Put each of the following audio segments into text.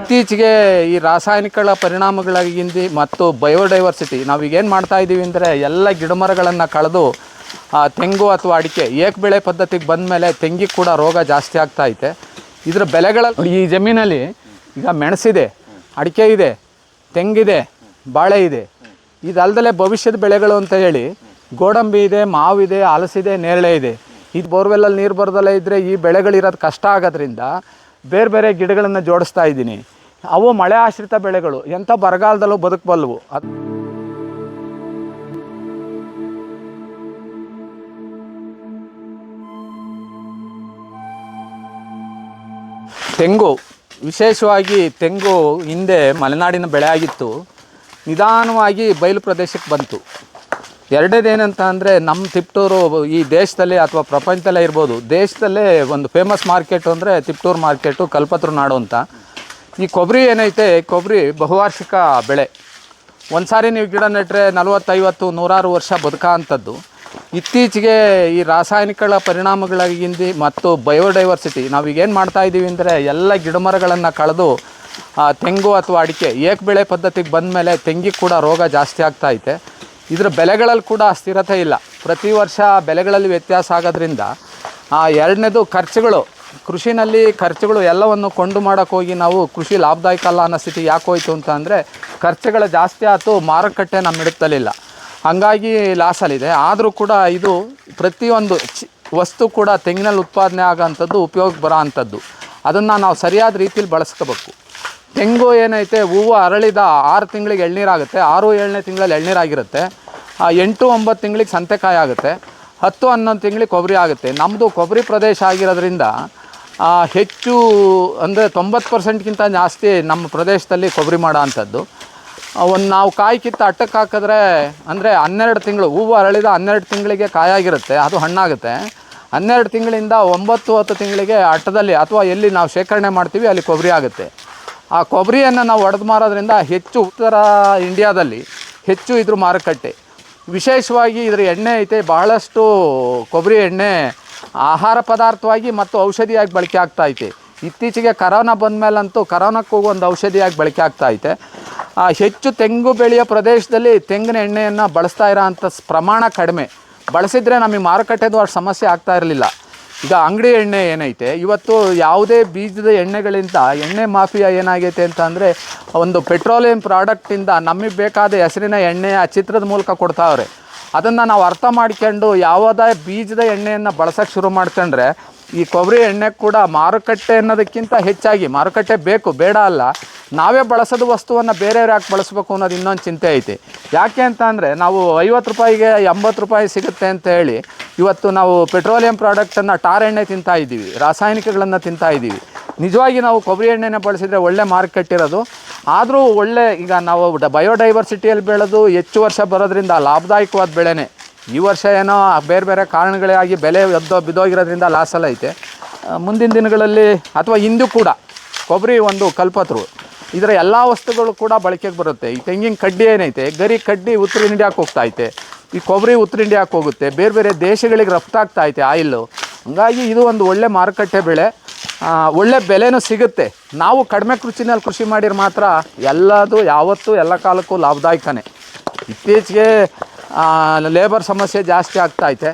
ಇತ್ತೀಚೆಗೆ ಈ ರಾಸಾಯನಿಕಗಳ ಪರಿಣಾಮಗಳಿಂದ ಮತ್ತು ಬಯೋಡೈವರ್ಸಿಟಿ, ನಾವೀಗೇನು ಮಾಡ್ತಾ ಇದ್ದೀವಿ ಅಂದರೆ ಎಲ್ಲ ಗಿಡಮರಗಳನ್ನು ಕಳೆದು ತೆಂಗು ಅಥವಾ ಅಡಿಕೆ ಏಕಬೆಳೆ ಪದ್ಧತಿಗೆ ಬಂದ ಮೇಲೆ ತೆಂಗಿಗೆ ಕೂಡ ರೋಗ ಜಾಸ್ತಿ ಆಗ್ತಾ ಐತೆ. ಇದರ ಬೆಲೆಗಳ ಈ ಜಮೀನಲ್ಲಿ ಈಗ ಮೆಣಸಿದೆ, ಅಡಿಕೆ ಇದೆ, ತೆಂಗಿದೆ, ಬಾಳೆ ಇದೆ. ಇದಲ್ದಲೇ ಭವಿಷ್ಯದ ಬೆಳೆಗಳು ಅಂತ ಹೇಳಿ ಗೋಡಂಬಿ ಇದೆ, ಮಾವಿದೆ ಹಲಸಿದೆ ನೇರಳೆ ಇದೆ. ಇದು ಬೋರ್ವೆಲ್ಲಲ್ಲಿ ನೀರು ಬರದಲ್ಲೇ ಇದ್ದರೆ ಈ ಬೆಳೆಗಳಿರೋದು ಕಷ್ಟ ಆಗೋದ್ರಿಂದ ಬೇರೆ ಬೇರೆ ಗಿಡಗಳನ್ನು ಜೋಡಿಸ್ತಾ ಇದ್ದೀನಿ. ಅವು ಮಳೆ ಆಶ್ರಿತ ಬೆಳೆಗಳು. ಎಂಥ ಬರಗಾಲದಲ್ಲೂ ಬದುಕಬಲ್ಲವು ಅದು ತೆಂಗು. ವಿಶೇಷವಾಗಿ ತೆಂಗು ಹಿಂದೆ ಮಲೆನಾಡಿನ ಬೆಳೆ ಆಗಿತ್ತು. ನಿಧಾನವಾಗಿ ಬಯಲು ಪ್ರದೇಶಕ್ಕೆ ಬಂತು. ಎರಡನೇದೇನಂತ ಅಂದರೆ ನಮ್ಮ ತಿಪ್ಟೂರು ಈ ದೇಶದಲ್ಲಿ ಅಥವಾ ಪ್ರಪಂಚದಲ್ಲೇ ಇರ್ಬೋದು, ದೇಶದಲ್ಲೇ ಒಂದು ಫೇಮಸ್ ಮಾರ್ಕೆಟು ಅಂದರೆ ತಿಪ್ಟೂರು ಮಾರ್ಕೆಟು ಕಲ್ಪತರು ನಾಡು ಅಂತ. ಈ ಕೊಬ್ಬರಿ ಏನೈತೆ? ಕೊಬ್ಬರಿ ಬಹುವಾರ್ಷಿಕ ಬೆಳೆ. ಒಂದು ಸಾರಿ ನೀವು ಗಿಡ ನೆಟ್ಟರೆ ನಲವತ್ತೈವತ್ತು, ನೂರಾರು ವರ್ಷ ಬದುಕೋ ಅಂಥದ್ದು ಇತ್ತೀಚೆಗೆ ಈ ರಾಸಾಯನಿಕಗಳ ಪರಿಣಾಮಗಳಿಂದ ಮತ್ತು ಬಯೋಡೈವರ್ಸಿಟಿ ನಾವೀಗೇನು ಮಾಡ್ತಾ ಇದ್ದೀವಿ ಅಂದರೆ ಎಲ್ಲ ಗಿಡಮರಗಳನ್ನು ಕಳೆದು ತೆಂಗು ಅಥವಾ ಅಡಿಕೆ ಏಕ ಬೆಳೆ ಪದ್ಧತಿಗೆ ಬಂದ ಮೇಲೆ ತೆಂಗಿಗೆ ಕೂಡ ರೋಗ ಜಾಸ್ತಿ ಆಗ್ತಾ ಐತೆ. ಇದರ ಬೆಲೆಗಳಲ್ಲಿ ಕೂಡ ಸ್ಥಿರತೆ ಇಲ್ಲ. ಪ್ರತಿ ವರ್ಷ ಬೆಲೆಗಳಲ್ಲಿ ವ್ಯತ್ಯಾಸ ಆಗೋದ್ರಿಂದ ಆ, ಎರಡನೇದು ಖರ್ಚುಗಳು ಕೃಷಿನಲ್ಲಿ ಖರ್ಚುಗಳು ಎಲ್ಲವನ್ನು ಕೊಂಡು ಮಾಡೋಕ್ಕೋಗಿ ನಾವು ಕೃಷಿ ಲಾಭದಾಯಕ ಅಲ್ಲ ಅನ್ನೋ ಸ್ಥಿತಿ ಯಾಕೆ ಹೋಯಿತು ಅಂತ ಅಂದರೆ ಖರ್ಚುಗಳು ಜಾಸ್ತಿ ಆಯಿತು ಮಾರುಕಟ್ಟೆ ನಮ್ಮ ಹಿಡಿತಲಿಲ್ಲ ಹಂಗಾಗಿ ಲಾಸಲ್ಲಿದೆ ಆದರೂ ಕೂಡ ಇದು ಪ್ರತಿಯೊಂದು ವಸ್ತು ಕೂಡ ತೆಂಗಿನಲ್ಲಿ ಉತ್ಪಾದನೆ ಆಗೋಂಥದ್ದು ಉಪಯೋಗಕ್ಕೆ ಬರೋ ಅಂಥದ್ದು. ಅದನ್ನು ನಾವು ಸರಿಯಾದ ರೀತಿಯಲ್ಲಿ ಬಳಸ್ಕೋಬೇಕು. ತೆಂಗು ಏನೈತೆ ಹೂವು ಅರಳಿದ ಆರು ತಿಂಗಳಿಗೆ ಎಳ್ನೀರಾಗುತ್ತೆ. ಆರು ಏಳನೇ ತಿಂಗಳಲ್ಲಿ ಎಳ್ನೀರಾಗಿರುತ್ತೆ. ಎಂಟು ಒಂಬತ್ತು ತಿಂಗಳಿಗೆ ಸಂತೆಕಾಯಿ ಆಗುತ್ತೆ, ಹತ್ತು ಹನ್ನೊಂದು ತಿಂಗಳಿಗೆ ಕೊಬ್ಬರಿ ಆಗುತ್ತೆ. ನಮ್ಮದು ಕೊಬ್ಬರಿ ಪ್ರದೇಶ ಆಗಿರೋದ್ರಿಂದ ಹೆಚ್ಚು ಅಂದರೆ ತೊಂಬತ್ತು ಪರ್ಸೆಂಟ್ಗಿಂತ ಜಾಸ್ತಿ ನಮ್ಮ ಪ್ರದೇಶದಲ್ಲಿ ಕೊಬ್ಬರಿ ಮಾಡೋ ಅಂಥದ್ದು ಒಂದು ನಾವು ಕಾಯಿ ಕಿತ್ತು ಅಟ್ಟಕ್ಕೆ ಹಾಕಿದ್ರೆ, ಅಂದರೆ ಹನ್ನೆರಡು ತಿಂಗಳು, ಹೂವು ಅರಳಿದ ಹನ್ನೆರಡು ತಿಂಗಳಿಗೆ ಕಾಯಾಗಿರುತ್ತೆ ಅದು ಹಣ್ಣಾಗುತ್ತೆ. ಹನ್ನೆರಡು ತಿಂಗಳಿಂದ ಒಂಬತ್ತು ಹತ್ತು ತಿಂಗಳಿಗೆ ಅಟ್ಟದಲ್ಲಿ ಅಥವಾ ಎಲ್ಲಿ ನಾವು ಶೇಖರಣೆ ಮಾಡ್ತೀವಿ, ಅಲ್ಲಿ ಕೊಬ್ಬರಿ ಆಗುತ್ತೆ. ಆ ಕೊಬ್ಬರಿಯನ್ನು ನಾವು ಒಡೆದು ಮಾರೋದ್ರಿಂದ ಹೆಚ್ಚು ಉತ್ತರ ಇಂಡಿಯಾದಲ್ಲಿ ಹೆಚ್ಚು ಇದ್ರ ಮಾರುಕಟ್ಟೆ. ವಿಶೇಷವಾಗಿ ಇದರ ಎಣ್ಣೆ ಐತೆ, ಬಹಳಷ್ಟು ಕೊಬ್ಬರಿ ಎಣ್ಣೆ ಆಹಾರ ಪದಾರ್ಥವಾಗಿ ಮತ್ತು ಔಷಧಿಯಾಗಿ ಬಳಕೆ ಆಗ್ತಾ ಐತೆ. ಇತ್ತೀಚೆಗೆ ಕರೋನಾ ಬಂದ ಮೇಲಂತೂ ಕರೋನಕ್ಕೂ ಒಂದು ಔಷಧಿಯಾಗಿ ಬಳಕೆ ಆಗ್ತಾ ಐತೆ. ಹೆಚ್ಚು ತೆಂಗು ಬೆಳೆಯೋ ಪ್ರದೇಶದಲ್ಲಿ ತೆಂಗಿನ ಎಣ್ಣೆಯನ್ನು ಬಳಸ್ತಾ ಇರೋ ಪ್ರಮಾಣ ಕಡಿಮೆ. ಬಳಸಿದರೆ ನಮಗೆ ಮಾರುಕಟ್ಟೆದು ಅಷ್ಟು ಸಮಸ್ಯೆ ಆಗ್ತಾ ಇರಲಿಲ್ಲ. ಈಗ ಅಂಗಡಿ ಎಣ್ಣೆ ಏನೈತೆ? ಇವತ್ತು ಯಾವುದೇ ಬೀಜದ ಎಣ್ಣೆಗಳಿಂದ ಎಣ್ಣೆ ಮಾಫಿಯಾ ಏನಾಗೈತೆ ಅಂತ ಅಂದರೆ ಒಂದು ಪೆಟ್ರೋಲಿಯಂ ಪ್ರಾಡಕ್ಟಿಂದ ನಮಗೆ ಬೇಕಾದ ಹೆಸರಿನ ಎಣ್ಣೆ ಆ ಚಿತ್ರದ ಮೂಲಕ ಕೊಡ್ತಾವ್ರೆ. ಅದನ್ನು ನಾವು ಅರ್ಥ ಮಾಡ್ಕೊಂಡು ಯಾವುದೇ ಬೀಜದ ಎಣ್ಣೆಯನ್ನು ಬಳಸೋಕ್ಕೆ ಶುರು ಮಾಡ್ಕೊಂಡ್ರೆ ಈ ಕೊಬ್ಬರಿ ಎಣ್ಣೆ ಕೂಡ ಮಾರುಕಟ್ಟೆ ಅನ್ನೋದಕ್ಕಿಂತ ಹೆಚ್ಚಾಗಿ ಮಾರುಕಟ್ಟೆ ಬೇಕು, ಬೇಡ ಅಲ್ಲ. ನಾವೇ ಬಳಸೋದು ವಸ್ತುವನ್ನು ಬೇರೆಯವ್ರು ಯಾಕೆ ಬಳಸಬೇಕು ಅನ್ನೋದು ಇನ್ನೊಂದು ಚಿಂತೆ ಐತೆ. ಯಾಕೆ ಅಂತ ಅಂದರೆ ನಾವು ಐವತ್ತು ರೂಪಾಯಿಗೆ ಎಂಬತ್ತು ರೂಪಾಯಿ ಸಿಗುತ್ತೆ ಅಂತ ಹೇಳಿ ಇವತ್ತು ನಾವು ಪೆಟ್ರೋಲಿಯಂ ಪ್ರಾಡಕ್ಟನ್ನು ಟಾರ್ ಎಣ್ಣೆ ತಿಂತಾ ಇದ್ದೀವಿ, ರಾಸಾಯನಿಕಗಳನ್ನು ತಿಂತಾ ಇದ್ದೀವಿ. ನಿಜವಾಗಿ ನಾವು ಕೊಬ್ಬರಿ ಎಣ್ಣೆನ ಬಳಸಿದರೆ ಒಳ್ಳೆ ಮಾರ್ಕೆಟ್ ಇರೋದು ಆದರೂ ಒಳ್ಳೆ ಈಗ ನಾವು ಡ ಬಯೋಡೈವರ್ಸಿಟಿಯಲ್ಲಿ ಬೆಳೆದು ಹೆಚ್ಚು ವರ್ಷ ಬರೋದ್ರಿಂದ ಲಾಭದಾಯಕವಾದ ಬೆಳೆನೇ. ಈ ವರ್ಷ ಏನೋ ಬೇರೆ ಬೇರೆ ಕಾರಣಗಳಾಗಿ ಬೆಲೆ ಎದ್ದೋ ಬಿದ್ದೋಗಿರೋದ್ರಿಂದ ಲಾಸಲ್ಲ ಐತೆ. ಮುಂದಿನ ದಿನಗಳಲ್ಲಿ ಅಥವಾ ಇಂದು ಕೂಡ ಕೊಬ್ಬರಿ ಒಂದು ಕಲ್ಪತರು. ಇದರ ಎಲ್ಲ ವಸ್ತುಗಳು ಕೂಡ ಬಳಕೆಗೆ ಬರುತ್ತೆ. ಈ ತೆಂಗಿನ ಕಡ್ಡಿ ಏನೈತೆ? ಗರಿ ಕಡ್ಡಿ ಉತ್ತರ ಇಂಡಿಯಾಕ್ಕೆ ಹೋಗ್ತಾ ಐತೆ. ಈ ಕೊಬ್ಬರಿ ಉತ್ತರ ಇಂಡಿಯಾಕ್ಕೆ ಹೋಗುತ್ತೆ. ಬೇರೆ ಬೇರೆ ದೇಶಗಳಿಗೆ ರಫ್ತಾಗ್ತಾ ಐತೆ ಆಯಿಲ್ಲು ಹಂಗಾಗಿ ಇದು ಒಂದು ಒಳ್ಳೆ ಮಾರುಕಟ್ಟೆ ಬೆಳೆ. ಒಳ್ಳೆ ಬೆಲೆನೂ ಸಿಗುತ್ತೆ. ನಾವು ಕಡಿಮೆ ಕೃಷಿನಲ್ಲಿ ಕೃಷಿ ಮಾಡಿದ್ರೆ ಮಾತ್ರ ಎಲ್ಲದು ಯಾವತ್ತೂ ಎಲ್ಲ ಕಾಲಕ್ಕೂ ಲಾಭದಾಯಕನೇ. ಇತ್ತೀಚೆಗೆ ಲೇಬರ್ ಸಮಸ್ಯೆ ಜಾಸ್ತಿ ಆಗ್ತಾ ಐತೆ.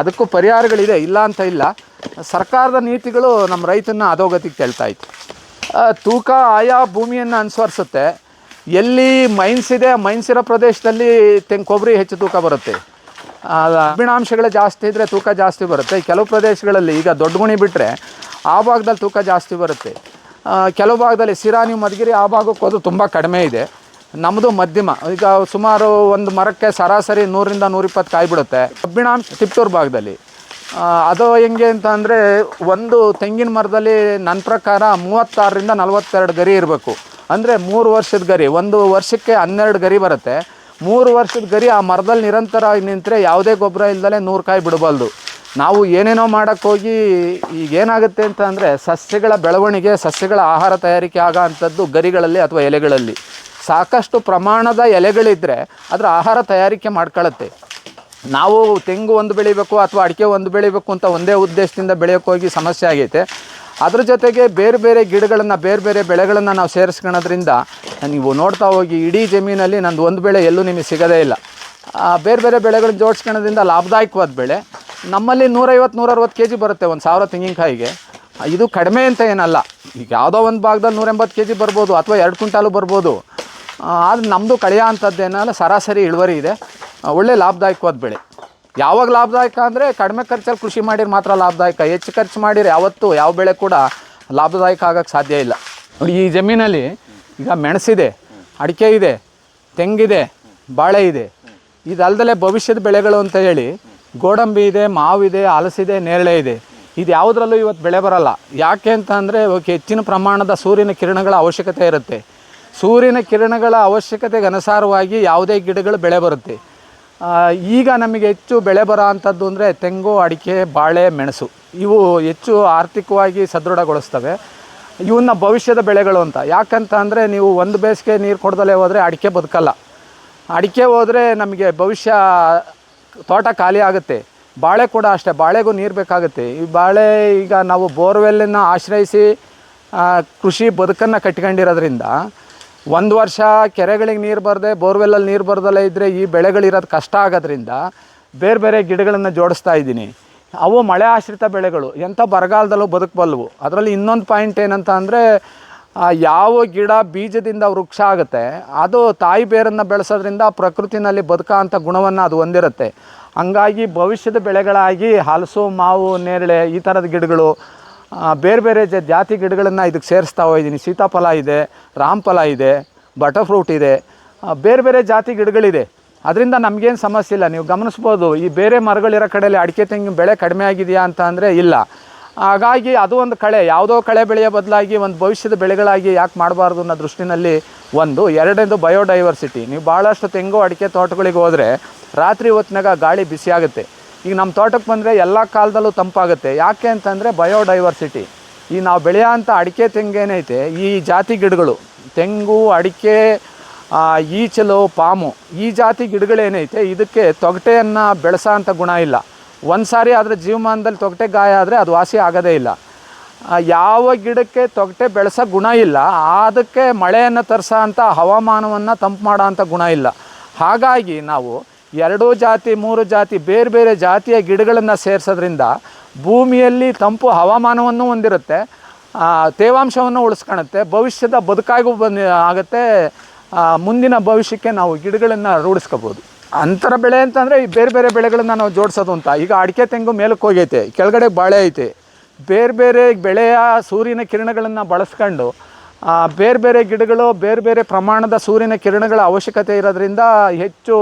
ಅದಕ್ಕೂ ಪರಿಹಾರಗಳಿದೆ. ಇಲ್ಲ ಅಂತ ಇಲ್ಲ. ಸರ್ಕಾರದ ನೀತಿಗಳು ನಮ್ಮ ರೈತನ ಅಧೋಗತಿಗೆ ತಳ್ತಾ ತೂಕ ಆಯಾ ಭೂಮಿಯನ್ನು ಅನುಸರಿಸುತ್ತೆ ಎಲ್ಲಿ ಮೈನ್ಸ್ ಇದೆ ಮೈನ್ಸ್ ಇರೋ ಪ್ರದೇಶದಲ್ಲಿ ತೆಂಗು ಕೊಬ್ಬರಿ ಹೆಚ್ಚು ತೂಕ ಬರುತ್ತೆ. ಆ, ಲವಣಾಂಶಗಳು ಜಾಸ್ತಿ ಇದ್ದರೆ ತೂಕ ಜಾಸ್ತಿ ಬರುತ್ತೆ. ಕೆಲವು ಪ್ರದೇಶಗಳಲ್ಲಿ ಈಗ ದೊಡ್ಡ ಗುಣಿ ಬಿಟ್ಟರೆ ಆ ಭಾಗದಲ್ಲಿ ತೂಕ ಜಾಸ್ತಿ ಬರುತ್ತೆ. ಕೆಲವು ಭಾಗದಲ್ಲಿ ಸಿರಾನಿ ಮಧುಗಿರಿ ಆ ಭಾಗಕ್ಕೆ ಅದು ತುಂಬ ಕಡಿಮೆ ಇದೆ. ನಮ್ಮದು ಮಧ್ಯಮ. ಈಗ ಸುಮಾರು ಒಂದು ಮರಕ್ಕೆ ಸರಾಸರಿ ನೂರಿಂದ ನೂರಿಪ್ಪತ್ತು ಕಾಯಿ ಬಿಡುತ್ತೆ ಕಬ್ಬಿಣಾಂಶ ತಿಪ್ಟೂರು ಭಾಗದಲ್ಲಿ. ಅದು ಹೆಂಗೆ ಅಂತ ಅಂದರೆ ಒಂದು ತೆಂಗಿನ ಮರದಲ್ಲಿ ನನ್ನ ಪ್ರಕಾರ ಮೂವತ್ತಾರರಿಂದ ನಲವತ್ತೆರಡು ಗರಿ ಇರಬೇಕು. ಅಂದರೆ ಮೂರು ವರ್ಷದ ಗರಿ, ಒಂದು ವರ್ಷಕ್ಕೆ ಹನ್ನೆರಡು ಗರಿ ಬರುತ್ತೆ. ಮೂರು ವರ್ಷದ ಗರಿ ಆ ಮರದಲ್ಲಿ ನಿರಂತರ ನಿಂತರೆ ಯಾವುದೇ ಗೊಬ್ಬರ ಇಲ್ದಲೇ ನೂರು ಕಾಯಿ ಬಿಡಬಾರ್ದು. ನಾವು ಏನೇನೋ ಮಾಡೋಕ್ಕೋಗಿ ಈಗ ಏನಾಗುತ್ತೆ ಅಂತ ಅಂದರೆ ಸಸ್ಯಗಳ ಬೆಳವಣಿಗೆ, ಸಸ್ಯಗಳ ಆಹಾರ ತಯಾರಿಕೆ ಆಗೋ ಅಂಥದ್ದು ಗರಿಗಳಲ್ಲಿ ಅಥವಾ ಎಲೆಗಳಲ್ಲಿ. ಸಾಕಷ್ಟು ಪ್ರಮಾಣದ ಎಲೆಗಳಿದ್ದರೆ ಅದರ ಆಹಾರ ತಯಾರಿಕೆ ಮಾಡ್ಕೊಳ್ಳುತ್ತೆ ನಾವು ತೆಂಗು ಒಂದು ಬೆಳಿಬೇಕು ಅಥವಾ ಅಡಿಕೆ ಒಂದು ಬೆಳಿಬೇಕು ಅಂತ ಒಂದೇ ಉದ್ದೇಶದಿಂದ ಬೆಳೆಯೋಕೆ ಹೋಗಿ ಸಮಸ್ಯೆ ಆಗೈತೆ. ಅದ್ರ ಜೊತೆಗೆ ಬೇರೆ ಬೇರೆ ಗಿಡಗಳನ್ನು, ಬೇರೆ ಬೇರೆ ಬೆಳೆಗಳನ್ನು ನಾವು ಸೇರಿಸ್ಕೊಳೋದ್ರಿಂದ ನೀವು ನೋಡ್ತಾ ಹೋಗಿ ಇಡೀ ಜಮೀನಲ್ಲಿ ನಂದು ಒಂದು ಬೆಳೆ ಎಲ್ಲೂ ನಿಮಗೆ ಸಿಗೋದೇ ಇಲ್ಲ. ಬೇರೆ ಬೇರೆ ಬೆಳೆಗಳನ್ನ ಜೋಡಿಸ್ಕೊಳೋದ್ರಿಂದ ಲಾಭದಾಯಕವಾದ ಬೆಳೆ. ನಮ್ಮಲ್ಲಿ ನೂರೈವತ್ತು, ನೂರರವತ್ತು ಕೆ ಜಿ ಬರುತ್ತೆ ಒಂದು ಸಾವಿರ ತೆಂಗಿನಕಾಯಿಗೆ. ಇದು ಕಡಿಮೆ ಅಂತ ಏನಲ್ಲ. ಈಗ ಯಾವುದೋ ಒಂದು ಭಾಗದಲ್ಲಿ ನೂರೆಂಬತ್ತು ಕೆ ಜಿ ಬರ್ಬೋದು ಅಥವಾ ಎರಡು ಕ್ವಿಂಟಾಲು ಬರ್ಬೋದು. ಆದರೆ ನಮ್ಮದು ಕಳೆಯ ಅಂಥದ್ದೇನಲ್ಲ, ಸರಾಸರಿ ಇಳುವರಿ ಇದೆ. ಒಳ್ಳೆ ಲಾಭದಾಯಕವಾದ ಬೆಳೆ. ಯಾವಾಗ ಲಾಭದಾಯಕ ಅಂದರೆ ಕಡಿಮೆ ಖರ್ಚಲ್ಲಿ ಕೃಷಿ ಮಾಡಿದ್ರೆ ಮಾತ್ರ ಲಾಭದಾಯಕ. ಹೆಚ್ಚು ಖರ್ಚು ಮಾಡಿದ್ರೆ ಯಾವತ್ತೂ ಯಾವ ಬೆಳೆ ಕೂಡ ಲಾಭದಾಯಕ ಆಗೋಕ್ಕೆ ಸಾಧ್ಯ ಇಲ್ಲ. ನೋಡಿ ಈ ಜಮೀನಲ್ಲಿ ಈಗ ಮೆಣಸಿದೆ, ಅಡಿಕೆ ಇದೆ, ತೆಂಗಿದೆ, ಬಾಳೆ ಇದೆ. ಇದಲ್ದಲೆ ಭವಿಷ್ಯದ ಬೆಳೆಗಳು ಅಂತ ಹೇಳಿ ಗೋಡಂಬಿ ಇದೆ ಮಾವಿದೆ ಹಲಸಿದೆ, ನೇರಳೆ ಇದೆ. ಇದು ಯಾವುದರಲ್ಲೂ ಇವತ್ತು ಬೆಳೆ ಬರಲ್ಲ. ಯಾಕೆ ಅಂತ ಅಂದರೆ ಇವಕ್ಕೆ ಹೆಚ್ಚಿನ ಪ್ರಮಾಣದ ಸೂರ್ಯನ ಕಿರಣಗಳ ಅವಶ್ಯಕತೆ ಇರುತ್ತೆ. ಸೂರ್ಯನ ಕಿರಣಗಳ ಅವಶ್ಯಕತೆಗೆ ಅನುಸಾರವಾಗಿ ಯಾವುದೇ ಗಿಡಗಳು ಬೆಳೆ ಬರುತ್ತೆ. ಈಗ ನಮಗೆ ಹೆಚ್ಚು ಬೆಳೆ ಬರೋ ಅಂಥದ್ದು ಅಂದರೆ ತೆಂಗು, ಅಡಿಕೆ, ಬಾಳೆ, ಮೆಣಸು. ಇವು ಹೆಚ್ಚು ಆರ್ಥಿಕವಾಗಿ ಸದೃಢಗೊಳಿಸ್ತವೆ. ಇವನ್ನ ಭವಿಷ್ಯದ ಬೆಳೆಗಳು ಅಂತ. ಯಾಕಂತ ಅಂದರೆ ನೀವು ಒಂದು ಬೇಸಿಗೆ ನೀರು ಕೊಡ್ದಲೇ ಹೋದರೆ ಅಡಿಕೆ ಬದುಕಲ್ಲ. ಅಡಿಕೆ ಹೋದರೆ ನಮಗೆ ಭವಿಷ್ಯ ತೋಟ ಖಾಲಿ ಆಗುತ್ತೆ. ಬಾಳೆ ಕೂಡ ಅಷ್ಟೇ. ಬಾಳೆಗೂ ನೀರು ಬೇಕಾಗುತ್ತೆ. ಈ ಬಾಳೆ ಈಗ ನಾವು ಬೋರ್ವೆಲ್ಲನ್ನು ಆಶ್ರಯಿಸಿ ಕೃಷಿ ಬದುಕನ್ನು ಕಟ್ಕೊಂಡಿರೋದ್ರಿಂದ ಒಂದು ವರ್ಷ ಕೆರೆಗಳಿಗೆ ನೀರು ಬರದೆ, ಬೋರ್ವೆಲ್ಲಲ್ಲಿ ನೀರು ಬರದಲ್ಲೇ ಇದ್ದರೆ ಈ ಬೆಳೆಗಳಿರೋದು ಕಷ್ಟ ಆಗೋದ್ರಿಂದ ಬೇರೆ ಬೇರೆ ಗಿಡಗಳನ್ನು ಜೋಡಿಸ್ತಾ ಇದ್ದೀನಿ. ಅವು ಮಳೆ ಆಶ್ರಿತ ಬೆಳೆಗಳು. ಎಂಥ ಬರಗಾಲದಲ್ಲೂ ಬದುಕಬಲ್ಲವು ಅದರಲ್ಲಿ ಇನ್ನೊಂದು ಪಾಯಿಂಟ್ ಏನಂತ ಅಂದರೆ ಯಾವ ಗಿಡ ಬೀಜದಿಂದ ವೃಕ್ಷ ಆಗುತ್ತೆ, ಅದು ತಾಯಿ ಬೇರನ್ನು ಬೆಳೆಸೋದ್ರಿಂದ ಪ್ರಕೃತಿನಲ್ಲಿ ಬದುಕೋ ಅಂಥ ಗುಣವನ್ನು ಅದು ಹೊಂದಿರುತ್ತೆ. ಹಂಗಾಗಿ ಭವಿಷ್ಯದ ಬೆಳೆಗಳಾಗಿ ಹಲಸು, ಮಾವು, ನೇರಳೆ ಈ ಥರದ ಗಿಡಗಳು ಬೇರೆ ಬೇರೆ ಜಾತಿ ಗಿಡಗಳನ್ನು ಇದಕ್ಕೆ ಸೇರಿಸ್ತಾ ಹೋಗಿದ್ದೀನಿ ಸೀತಾಫಲ ಇದೆ, ರಾಮಫಲ ಇದೆ, ಬಟರ್ ಫ್ರೂಟ್ ಇದೆ. ಬೇರೆ ಬೇರೆ ಜಾತಿ ಗಿಡಗಳಿದೆ. ಅದರಿಂದ ನಮಗೇನು ಸಮಸ್ಯೆ ಇಲ್ಲ. ನೀವು ಗಮನಿಸ್ಬೋದು, ಈ ಬೇರೆ ಮರಗಳಿರೋ ಕಡೆಯಲ್ಲಿ ಅಡಿಕೆ ತೆಂಗಿನ ಬೆಳೆ ಕಡಿಮೆ ಆಗಿದೆಯಾ ಅಂತ ಅಂದರೆ ಇಲ್ಲ. ಹಾಗಾಗಿ ಅದು ಒಂದು ಕಳೆ, ಯಾವುದೋ ಕಳೆ ಬೆಳೆಯ ಬದಲಾಗಿ ಒಂದು ಭವಿಷ್ಯದ ಬೆಳೆಗಳಾಗಿ ಯಾಕೆ ಮಾಡಬಾರ್ದು ಅನ್ನೋ ದೃಷ್ಟಿನಲ್ಲಿ ಒಂದು, ಎರಡನೇದು ಬಯೋಡೈವರ್ಸಿಟಿ ನೀವು ಭಾಳಷ್ಟು ತೆಂಗು, ಅಡಿಕೆ, ತೋಟಗಳಿಗೆ ಹೋದರೆ ರಾತ್ರಿ ಹೊತ್ತಿನಾಗ ಗಾಳಿ ಬಿಸಿ ಆಗುತ್ತೆ ಈಗ ನಮ್ಮ ತೋಟಕ್ಕೆ ಬಂದರೆ ಎಲ್ಲ ಕಾಲದಲ್ಲೂ ತಂಪಾಗುತ್ತೆ. ಯಾಕೆ ಅಂತಂದರೆ ಬಯೋಡೈವರ್ಸಿಟಿ. ಈ ನಾವು ಬೆಳೆಯೋಂಥ ಅಡಿಕೆ ತೆಂಗೇನೈತೆ ಈ ಜಾತಿ ಗಿಡಗಳು, ತೆಂಗು, ಅಡಿಕೆ ಈಚಲು, ಪಾಮು, ಈ ಜಾತಿ ಗಿಡಗಳೇನೈತೆ ಇದಕ್ಕೆ ತೊಗಟೆಯನ್ನು ಬೆಳೆಸೋ ಅಂಥ ಗುಣ ಇಲ್ಲ. ಒಂದು ಸಾರಿ ಅದರ ಜೀವಮಾನದಲ್ಲಿ ತೊಗಟೆ ಗಾಯ ಆದರೆ ಅದು ವಾಸಿ ಆಗೋದೇ ಇಲ್ಲ. ಯಾವ ಗಿಡಕ್ಕೆ ತೊಗಟೆ ಬೆಳೆಸೋ ಗುಣ ಇಲ್ಲ, ಅದಕ್ಕೆ ಮಳೆಯನ್ನು ತರಿಸೋ ಅಂಥ ಹವಾಮಾನವನ್ನು ತಂಪು ಮಾಡೋ ಅಂಥ ಗುಣ ಇಲ್ಲ. ಹಾಗಾಗಿ ನಾವು ಎರಡೂ ಜಾತಿ, ಮೂರು ಜಾತಿ, ಬೇರೆ ಬೇರೆ ಜಾತಿಯ ಗಿಡಗಳನ್ನು ಸೇರಿಸೋದ್ರಿಂದ ಭೂಮಿಯಲ್ಲಿ ತಂಪು ಹವಾಮಾನವನ್ನು ಹೊಂದಿರುತ್ತೆ ತೇವಾಂಶವನ್ನು ಉಳಿಸ್ಕೊಳುತ್ತೆ ಭವಿಷ್ಯದ ಬದುಕಾಗೂ ಬಂದು ಆಗುತ್ತೆ ಮುಂದಿನ ಭವಿಷ್ಯಕ್ಕೆ ನಾವು ಗಿಡಗಳನ್ನು ರೂಢಿಸ್ಕೋಬೋದು. ಅಂತರ ಬೆಳೆ ಅಂತಂದರೆ ಈ ಬೇರೆ ಬೇರೆ ಬೆಳೆಗಳನ್ನು ನಾವು ಜೋಡಿಸೋದು ಅಂತ. ಈಗ ಅಡಿಕೆ ತೆಂಗು ಮೇಲಕ್ಕೆ ಹೋಗೈತೆ, ಕೆಳಗಡೆ ಬಾಳೆ ಐತೆ. ಬೇರೆ ಬೇರೆ ಬೆಳೆಯ ಸೂರ್ಯನ ಕಿರಣಗಳನ್ನು ಬಳಸ್ಕೊಂಡು ಬೇರೆ ಬೇರೆ ಗಿಡಗಳು, ಬೇರೆ ಬೇರೆ ಪ್ರಮಾಣದ ಸೂರ್ಯನ ಕಿರಣಗಳ ಅವಶ್ಯಕತೆ ಇರೋದ್ರಿಂದ ಹೆಚ್ಚು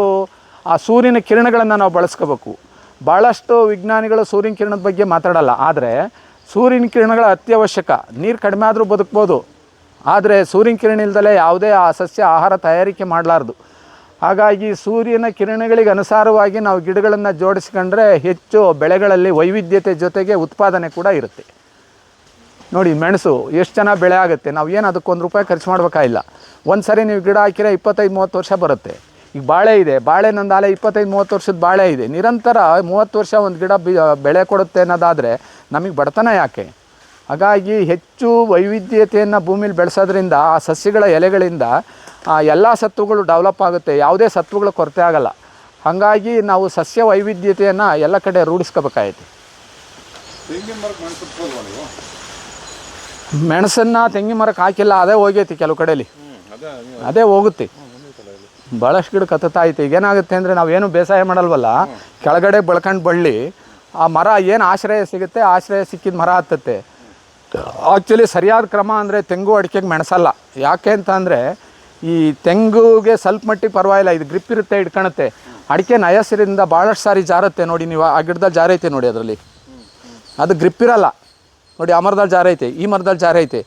ಆ ಸೂರ್ಯನ ಕಿರಣಗಳನ್ನು ನಾವು ಬಳಸ್ಕೋಬೇಕು. ಭಾಳಷ್ಟು ವಿಜ್ಞಾನಿಗಳು ಸೂರ್ಯನ ಕಿರಣದ ಬಗ್ಗೆ ಮಾತಾಡಲ್ಲ, ಆದರೆ ಸೂರ್ಯನ ಕಿರಣಗಳ ಅತ್ಯವಶ್ಯಕ. ನೀರು ಕಡಿಮೆ ಆದರೂ ಬದುಕ್ಬೋದು, ಆದರೆ ಸೂರ್ಯನ ಕಿರಣ ಇಲ್ದಲೇ ಯಾವುದೇ ಆ ಸಸ್ಯ ಆಹಾರ ತಯಾರಿಕೆ ಮಾಡಲಾರ್ದು. ಹಾಗಾಗಿ ಸೂರ್ಯನ ಕಿರಣಗಳಿಗೆ ಅನುಸಾರವಾಗಿ ನಾವು ಗಿಡಗಳನ್ನು ಜೋಡಿಸ್ಕೊಂಡ್ರೆ ಹೆಚ್ಚು ಬೆಳೆಗಳಲ್ಲಿ ವೈವಿಧ್ಯತೆ ಜೊತೆಗೆ ಉತ್ಪಾದನೆ ಕೂಡ ಇರುತ್ತೆ. ನೋಡಿ ಮೆಣಸು, ಎಷ್ಟು ಚೆನ್ನಾಗಿ ಬೆಳೆ ಆಗುತ್ತೆ? ನಾವು ಏನು ಅದಕ್ಕೊಂದು ರೂಪಾಯಿ ಖರ್ಚು ಮಾಡಬೇಕಾಗಿಲ್ಲ ಒಂದು ಸರಿ ನೀವು ಗಿಡ ಹಾಕಿದ್ರೆ ಇಪ್ಪತ್ತೈದು, ಮೂವತ್ತು ವರ್ಷ ಬರುತ್ತೆ. ಈಗ ಬಾಳೆ ಇದೆ. ಬಾಳೆ ನಂದು ಆಲೆ ಇಪ್ಪತ್ತೈದು ಮೂವತ್ತು ವರ್ಷದ ಬಾಳೆ ಇದೆ. ನಿರಂತರ ಮೂವತ್ತು ವರ್ಷ ಒಂದು ಗಿಡ ಬಿ ಬೆಳೆ ಕೊಡುತ್ತೆ ಅನ್ನೋದಾದರೆ ನಮಗೆ ಬಡತನ ಯಾಕೆ? ಹಾಗಾಗಿ ಹೆಚ್ಚು ವೈವಿಧ್ಯತೆಯನ್ನು ಭೂಮಿಲಿ ಬೆಳೆಸೋದ್ರಿಂದ ಆ ಸಸ್ಯಗಳ ಎಲೆಗಳಿಂದ ಎಲ್ಲ ಸತ್ವಗಳು ಡೆವಲಪ್ ಆಗುತ್ತೆ. ಯಾವುದೇ ಸತ್ವಗಳ ಕೊರತೆ ಆಗಲ್ಲ. ಹಾಗಾಗಿ ನಾವು ಸಸ್ಯ ವೈವಿಧ್ಯತೆಯನ್ನು ಎಲ್ಲ ಕಡೆ ರೂಢಿಸ್ಕೋಬೇಕಾಯಿತು ಮೆಣಸನ್ನು ತೆಂಗಿನ ಮರಕ್ಕೆ ಹಾಕಿಲ್ಲ ಅದೇ ಹೋಗೈತಿ ಕೆಲವು ಕಡೆಯಲ್ಲಿ ಅದೇ ಹೋಗುತ್ತೆ. ಭಾಳಷ್ಟು ಗಿಡ ಕತ್ತತಾ ಐತೆ. ಈಗೇನಾಗುತ್ತೆ ಅಂದರೆ ನಾವೇನು ಬೇಸಾಯ ಮಾಡಲ್ವಲ್ಲ, ಕೆಳಗಡೆ ಬೆಳ್ಕೊಂಡು ಬಳ್ಳಿ, ಆ ಮರ ಏನು ಆಶ್ರಯ ಸಿಗುತ್ತೆ, ಆಶ್ರಯ ಸಿಕ್ಕಿದ ಮರ ಹತ್ತತ್ತೆ. ಆ್ಯಕ್ಚುಲಿ ಸರಿಯಾದ ಕ್ರಮ ಅಂದರೆ ತೆಂಗು ಅಡಿಕೆಗೆ ಮೆಣಸಲ್ಲ. ಯಾಕೆ ಅಂತ ಅಂದರೆ ಈ ತೆಂಗುಗೆ ಸ್ವಲ್ಪ ಮಟ್ಟಿಗೆ ಪರವಾಗಿಲ್ಲ, ಇದು ಗ್ರಿಪ್ ಇರುತ್ತೆ ಇಟ್ಕೊಳುತ್ತೆ ಅಡಿಕೆ ನಯಸಿರಿಂದ ಭಾಳಷ್ಟು ಸಾರಿ ಜಾರುತ್ತೆ ನೋಡಿ ನೀವು, ಆ ಗಿಡದಲ್ಲಿ ಜಾರೈತೆ ನೋಡಿ ಅದರಲ್ಲಿ. ಅದು ಗ್ರಿಪ್ ಇರಲ್ಲ. ನೋಡಿ ಆ ಮರದಲ್ಲಿ ಜಾರೈತೆ, ಈ ಮರದಲ್ಲಿ ಜಾರೈತೆ.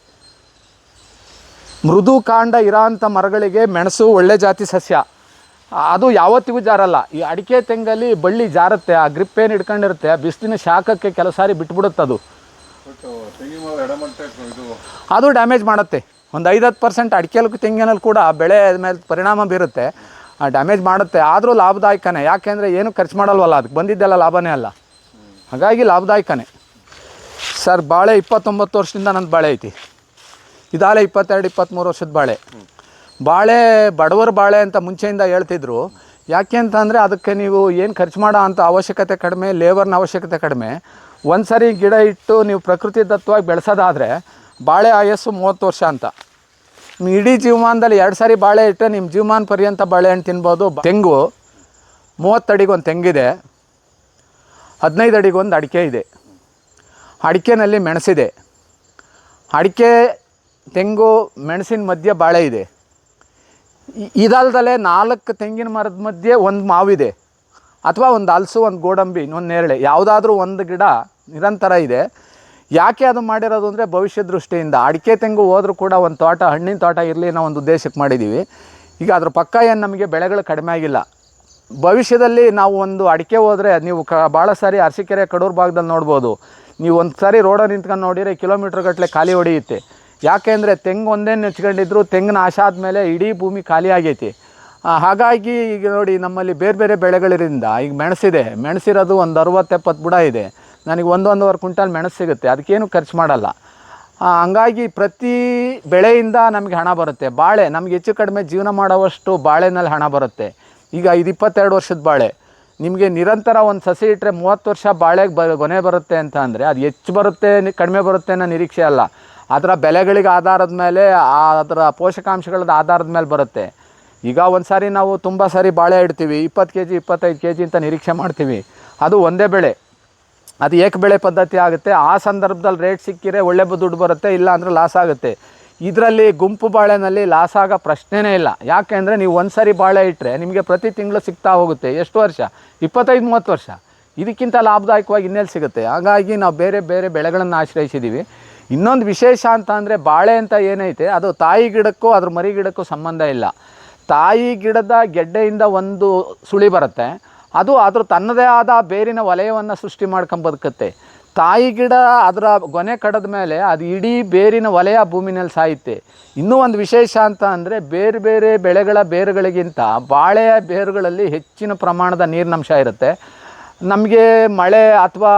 ಮೃದು ಕಾಂಡ ಇರೋಂಥ ಮರಗಳಿಗೆ ಮೆಣಸು ಒಳ್ಳೆ ಜಾತಿ ಸಸ್ಯ. ಅದು ಯಾವತ್ತಿಗೂ ಜಾರಲ್ಲ. ಈ ಅಡಿಕೆ ತೆಂಗಲ್ಲಿ ಬಳ್ಳಿ ಜಾರುತ್ತೆ, ಆ ಗ್ರಿಪ್ ಏನು ಇಟ್ಕೊಂಡಿರುತ್ತೆ ಆ ಬಿಸಿಲಿನ ಶಾಖಕ್ಕೆ ಕೆಲವು ಸಾರಿ ಬಿಟ್ಬಿಡುತ್ತೆ ಅದು. ಅದು ಡ್ಯಾಮೇಜ್ ಮಾಡುತ್ತೆ. ಒಂದು ಐದತ್ತು ಪರ್ಸೆಂಟ್ ಅಡಿಕೆ ತೆಂಗಿನಲ್ಲಿ ಕೂಡ ಬೆಳೆ ಮೇಲೆ ಪರಿಣಾಮ ಬೀರುತ್ತೆ. ಡ್ಯಾಮೇಜ್ ಮಾಡುತ್ತೆ. ಆದರೂ ಲಾಭದಾಯಕನೇ. ಯಾಕೆಂದರೆ ಏನು ಖರ್ಚು ಮಾಡಲ್ವಲ್ಲ, ಅದಕ್ಕೆ ಬಂದಿದ್ದೆಲ್ಲ ಲಾಭನೇ ಅಲ್ಲ. ಹಾಗಾಗಿ ಲಾಭದಾಯಕನೇ. ಸರ್, ಬಾಳೆ ಇಪ್ಪತ್ತೊಂಬತ್ತು ವರ್ಷದಿಂದ ನನ್ನ ಬಾಳೆ ಐತಿ. ಇದಾಲೆ ಇಪ್ಪತ್ತೆರಡು ಇಪ್ಪತ್ತ್ಮೂರು ವರ್ಷದ ಬಾಳೆ. ಬಾಳೆ, ಬಡವರ ಬಾಳೆ ಅಂತ ಮುಂಚೆಯಿಂದ ಹೇಳ್ತಿದ್ರು. ಯಾಕೆ ಅಂತಂದರೆ ಅದಕ್ಕೆ ನೀವು ಏನು ಖರ್ಚು ಮಾಡೋ ಅಂಥ ಅವಶ್ಯಕತೆ ಕಡಿಮೆ ಲೇಬರ್ನ ಅವಶ್ಯಕತೆ ಕಡಿಮೆ. ಒಂದು ಸರಿ ಗಿಡ ಇಟ್ಟು ನೀವು ಪ್ರಕೃತಿ ದತ್ತವಾಗಿ ಬೆಳೆಸೋದಾದರೆ ಬಾಳೆ ಆಯಸ್ಸು ಮೂವತ್ತು ವರ್ಷ ಅಂತ. ಇಡೀ ಜೀವಮಾನದಲ್ಲಿ ಎರಡು ಸಾರಿ ಬಾಳೆ ಇಟ್ಟರೆ ನಿಮ್ಮ ಜೀವಮಾನ ಪರ್ಯಂತ ಬಾಳೆಹಣ್ಣು ತಿನ್ಬೋದು. ತೆಂಗು ಮೂವತ್ತಡಿಗೆ ಒಂದು ತೆಂಗಿದೆ. ಹದಿನೈದು ಅಡಿಗೆ ಒಂದು ಅಡಿಕೆ ಇದೆ. ಅಡಿಕೆನಲ್ಲಿ ಮೆಣಸಿದೆ. ಅಡಿಕೆ ತೆಂಗು ಮೆಣಸಿನ ಮಧ್ಯೆ ಬಾಳೆ ಇದೆ. ಇದಲ್ದಲೆ ನಾಲ್ಕು ತೆಂಗಿನ ಮರದ ಮಧ್ಯೆ ಒಂದು ಮಾವಿದೆ. ಅಥವಾ ಒಂದು ಹಲಸು, ಒಂದು ಗೋಡಂಬಿ, ಇನ್ನೊಂದು ನೇರಳೆ, ಯಾವುದಾದ್ರೂ ಒಂದು ಗಿಡ ನಿರಂತರ ಇದೆ. ಯಾಕೆ ಅದು ಮಾಡಿರೋದು ಅಂದರೆ ಭವಿಷ್ಯ ದೃಷ್ಟಿಯಿಂದ. ಅಡಿಕೆ ತೆಂಗು ಹೋದರೂ ಕೂಡ ಒಂದು ತೋಟ, ಹಣ್ಣಿನ ತೋಟ ಇರಲಿ ಅನ್ನೋ ಒಂದು ಉದ್ದೇಶಕ್ಕೆ ಮಾಡಿದ್ದೀವಿ ಈಗ ಅದ್ರ ಪಕ್ಕ ಏನು ನಮಗೆ ಬೆಳೆಗಳು ಕಡಿಮೆ ಆಗಿಲ್ಲ. ಭವಿಷ್ಯದಲ್ಲಿ ನಾವು ಒಂದು ಅಡಿಕೆ ಹೋದರೆ ನೀವು ಕ ಭಾಳ ಸಾರಿ ಅರಸೀಕೆರೆ, ಕಡೂರು ಭಾಗದಲ್ಲಿ ನೋಡ್ಬೋದು. ನೀವು ಒಂದು ಸಾರಿ ರೋಡಲ್ಲಿ ನಿಂತ್ಕೊಂಡು ನೋಡಿದರೆ ಕಿಲೋಮೀಟ್ರ್ ಗಟ್ಟಲೆ ಖಾಲಿ ಹೊಡೆಯುತ್ತೆ. ಯಾಕೆ ಅಂದರೆ ತೆಂಗು ಒಂದೇ ನೆಚ್ಕೊಂಡಿದ್ರು, ತೆಂಗಿನ ನಾಶ ಆದಮೇಲೆ ಇಡೀ ಭೂಮಿ ಖಾಲಿ ಆಗೈತಿ. ಹಾಗಾಗಿ ಈಗ ನೋಡಿ ನಮ್ಮಲ್ಲಿ ಬೇರೆ ಬೇರೆ ಬೆಳೆಗಳಿಂದ ಈಗ ಮೆಣಸಿದೆ. ಮೆಣಸಿರೋದು ಒಂದು ಅರವತ್ತೆಪ್ಪತ್ತು ಬುಡ ಇದೆ. ನನಗೆ ಒಂದೊಂದುವರೆ ಕ್ವಿಂಟಲ್ ಮೆಣಸು ಸಿಗುತ್ತೆ. ಅದಕ್ಕೇನು ಖರ್ಚು ಮಾಡಲ್ಲ. ಹಂಗಾಗಿ ಪ್ರತಿ ಬೆಳೆಯಿಂದ ನಮಗೆ ಹಣ ಬರುತ್ತೆ. ಬಾಳೆ, ನಮ್ಗೆ ಹೆಚ್ಚು ಕಡಿಮೆ ಜೀವನ ಮಾಡೋವಷ್ಟು ಬಾಳೆನಲ್ಲಿ ಹಣ ಬರುತ್ತೆ. ಈಗ ಇದು ಇಪ್ಪತ್ತೆರಡು ವರ್ಷದ ಬಾಳೆ. ನಿಮಗೆ ನಿರಂತರ ಒಂದು ಸಸಿ ಇಟ್ಟರೆ ಮೂವತ್ತು ವರ್ಷ ಬಾಳೆಗೆ ಬ, ಗೊನೆ ಬರುತ್ತೆ ಅಂತ ಅಂದರೆ ಅದು ಹೆಚ್ಚು ಬರುತ್ತೆ, ಕಡಿಮೆ ಬರುತ್ತೆ ಅನ್ನೋ ನಿರೀಕ್ಷೆ ಅಲ್ಲ. ಅದರ ಬೆಲೆಗಳಿಗೆ ಆಧಾರದ ಮೇಲೆ ಅದರ ಪೋಷಕಾಂಶಗಳದ ಆಧಾರದ ಮೇಲೆ ಬರುತ್ತೆ. ಈಗ ಒಂದು ಸಾರಿ ನಾವು ತುಂಬ ಸಾರಿ ಬಾಳೆ ಇಡ್ತೀವಿ, ಇಪ್ಪತ್ತು ಕೆ ಜಿ ಇಪ್ಪತ್ತೈದು ಕೆ ಜಿ ಅಂತ ನಿರೀಕ್ಷೆ ಮಾಡ್ತೀವಿ. ಅದು ಒಂದೇ ಬೆಳೆ. ಅದು ಏಕ ಬೆಳೆ ಪದ್ಧತಿ ಆಗುತ್ತೆ. ಆ ಸಂದರ್ಭದಲ್ಲಿ ರೇಟ್ ಸಿಕ್ಕಿರೆ ಒಳ್ಳೆ ದುಡ್ಡು ಬರುತ್ತೆ, ಇಲ್ಲ ಅಂದರೆ ಲಾಸ್ ಆಗುತ್ತೆ. ಇದರಲ್ಲಿ ಗುಂಪು ಬಾಳೆನಲ್ಲಿ ಲಾಸ್ ಆಗೋ ಪ್ರಶ್ನೆನೇ ಇಲ್ಲ. ಯಾಕೆ ಅಂದರೆ ನೀವು ಒಂದು ಸಾರಿ ಬಾಳೆ ಇಟ್ಟರೆ ನಿಮಗೆ ಪ್ರತಿ ತಿಂಗಳು ಸಿಗ್ತಾ ಹೋಗುತ್ತೆ. ಎಷ್ಟು ವರ್ಷ? ಇಪ್ಪತ್ತೈದು, ಮೂವತ್ತು ವರ್ಷ. ಇದಕ್ಕಿಂತ ಲಾಭದಾಯಕವಾಗಿ ಇನ್ನೆಲ್ಲಿ ಸಿಗುತ್ತೆ? ಹಾಗಾಗಿ ನಾವು ಬೇರೆ ಬೇರೆ ಬೆಳೆಗಳನ್ನು ಆಶ್ರಯಿಸಿದ್ದೀವಿ ಇನ್ನೊಂದು ವಿಶೇಷ ಅಂತ ಅಂದರೆ ಬಾಳೆ ಅಂತ ಏನೈತೆ, ಅದು ತಾಯಿ ಗಿಡಕ್ಕೂ ಅದ್ರ ಮರಿ ಗಿಡಕ್ಕೂ ಸಂಬಂಧ ಇಲ್ಲ. ತಾಯಿ ಗಿಡದ ಗೆಡ್ಡೆಯಿಂದ ಒಂದು ಸುಳಿ ಬರುತ್ತೆ, ಅದು ಅದ್ರ ತನ್ನದೇ ಆದ ಬೇರಿನ ವಲಯವನ್ನು ಸೃಷ್ಟಿ ಮಾಡ್ಕೊಂಡು ಬದುಕುತ್ತೆ. ತಾಯಿ ಗಿಡ ಅದರ ಗೊನೆ ಕಡದ ಮೇಲೆ ಅದು ಇಡೀ ಬೇರಿನ ವಲಯ ಭೂಮಿನಲ್ಲಿ ಸಾಯುತ್ತೆ. ಇನ್ನೂ ಒಂದು ವಿಶೇಷ ಅಂತ ಅಂದರೆ ಬೇರೆ ಬೇರೆ ಬೆಳೆಗಳ ಬೇರುಗಳಿಗಿಂತ ಬಾಳೆಯ ಬೇರುಗಳಲ್ಲಿ ಹೆಚ್ಚಿನ ಪ್ರಮಾಣದ ನೀರಿನಂಶ ಇರುತ್ತೆ. ನಮಗೆ ಮಳೆ ಅಥವಾ